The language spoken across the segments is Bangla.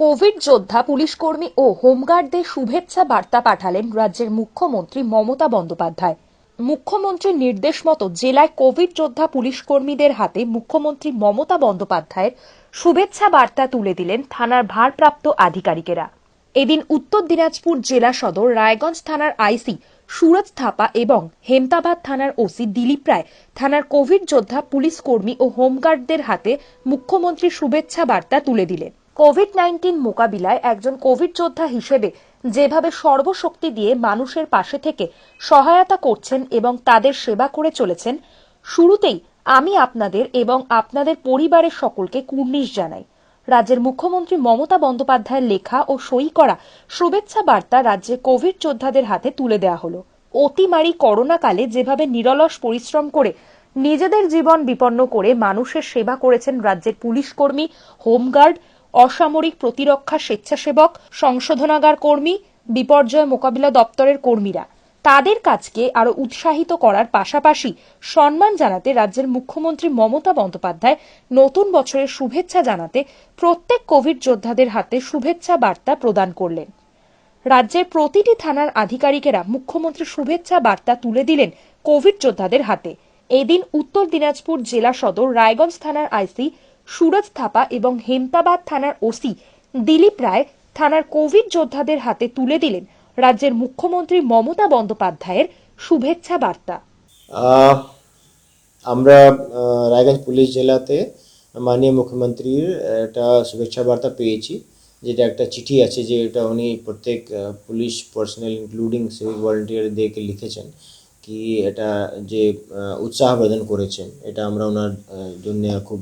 কোভিড যোদ্ধা, পুলিশকর্মী ও হোমগার্ডদের শুভেচ্ছা বার্তা পাঠালেন রাজ্যের মুখ্যমন্ত্রী মমতা বন্দ্যোপাধ্যায়। মুখ্যমন্ত্রীর নির্দেশ মতো জেলায় কোভিড যোদ্ধা, পুলিশকর্মীদের হাতে মুখ্যমন্ত্রী মমতা বন্দ্যোপাধ্যায়ের শুভেচ্ছা বার্তা তুলে দিলেন থানার ভারপ্রাপ্ত আধিকারিকেরা। এদিন উত্তর দিনাজপুর জেলা সদর, রায়গঞ্জ থানার আইসি সুরজ থাপা এবং হেমতাবাদ থানার ওসি দিলীপ রায় থানার কোভিড যোদ্ধা পুলিশ কর্মী ও হোমগার্ডদের হাতে মুখ্যমন্ত্রীর শুভেচ্ছা বার্তা তুলে দিলেন। কোভিড নাইন্টিন মোকাবিলায় একজন কোভিড যোদ্ধা হিসেবে যেভাবে সর্বশক্তি দিয়ে মানুষের পাশে থেকে সহায়তা করছেন এবং তাদের সেবা করে চলেছেন, শুরুতেই আমি আপনাদের এবং আপনাদের পরিবারের সকলকে কুর্নিশ জানাই। রাজ্যের মুখ্যমন্ত্রী মমতা বন্দ্যোপাধ্যায়ের লেখা ও সই করা শুভেচ্ছা বার্তা রাজ্যে কোভিড যোদ্ধাদের হাতে তুলে দেওয়া হলো। অতিমারি করোনাকালে যেভাবে নিরলস পরিশ্রম করে নিজেদের জীবন বিপন্ন করে মানুষের সেবা করেছেন রাজ্যের পুলিশ কর্মী হোমগার্ড অসামরিক প্রতিরক্ষা স্বেচ্ছাসেবক, সংশোধনাগার কর্মী, বিপর্যয় মোকাবিলা দপ্তরের কর্মীরা। তাদের কাজকে আরও উৎসাহিত করার পাশাপাশি সম্মান জানাতে রাজ্যের মুখ্যমন্ত্রী মমতা বন্দ্যোপাধ্যায় নতুন বছরের শুভেচ্ছা জানাতে প্রত্যেক কোভিড যোদ্ধাদের হাতে শুভেচ্ছা বার্তা প্রদান করলেন। রাজ্যের প্রতিটি থানার আধিকারিকেরা মুখ্যমন্ত্রীর শুভেচ্ছা বার্তা তুলে দিলেন কোভিড যোদ্ধাদের হাতে। এদিন উত্তর দিনাজপুর জেলা সদর রায়গঞ্জ থানার আইসি সুরজ থাপা এবং হেমতাবাদ থানার ওসি দিলীপ রায় থানার কোভিড যোদ্ধাদের হাতে তুলে দিলেন রাজ্যের মুখ্যমন্ত্রী মমতা বন্দ্যোপাধ্যায়ের শুভেচ্ছা বার্তা। আমরা রায়গঞ্জ পুলিশ জেলাতে মাননীয় মুখ্যমন্ত্রীর একটা শুভেচ্ছা বার্তা পেয়েছি, যেটা একটা চিঠি আছে যে এটা উনি প্রত্যেক পুলিশ পার্সোনাল ইনক্লুডিং সিভিক ভলেন্টিয়ারদেরকে লিখেছেন কি এটা যে উৎসাহ প্রদান করেছেন, এটা আমরা ওনার জন্য খুব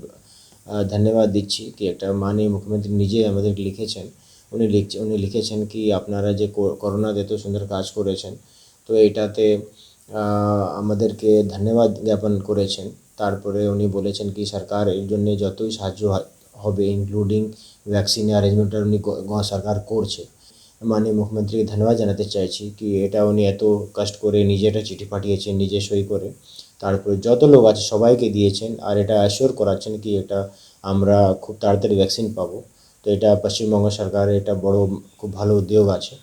ধন্যবাদ দিচ্ছি কি একটা মাননীয় মুখ্যমন্ত্রী নিজে আমাদেরকে লিখেছেন। উনি লিখছে, উনি লিখেছেন কি আপনারা যে করোনাতে এত সুন্দর কাজ করেছেন, তো এটাতে আমাদেরকে ধন্যবাদ জ্ঞাপন করেছেন। তারপরে উনি বলেছেন কি সরকার এর জন্য যতই সাহায্য হবে ইনক্লুডিং ভ্যাকসিন অ্যারেঞ্জমেন্টটা উনি সরকার করছে। মাননীয় মুখ্যমন্ত্রীকে ধন্যবাদ জানাতে চাইছি কি এটা উনি এত কষ্ট করে নিজে একটা চিঠি পাঠিয়েছেন, নিজে সই করে। তারপরে যত লোক আছে সবাইকে দিয়েছেন আর এটা অ্যাসিওর করাচ্ছেন কি এটা আমরা খুব তাড়াতাড়ি ভ্যাকসিন পাবো। তো এটা পশ্চিমবঙ্গ সরকারের এটা বড় খুব ভালো উদ্যোগ আছে।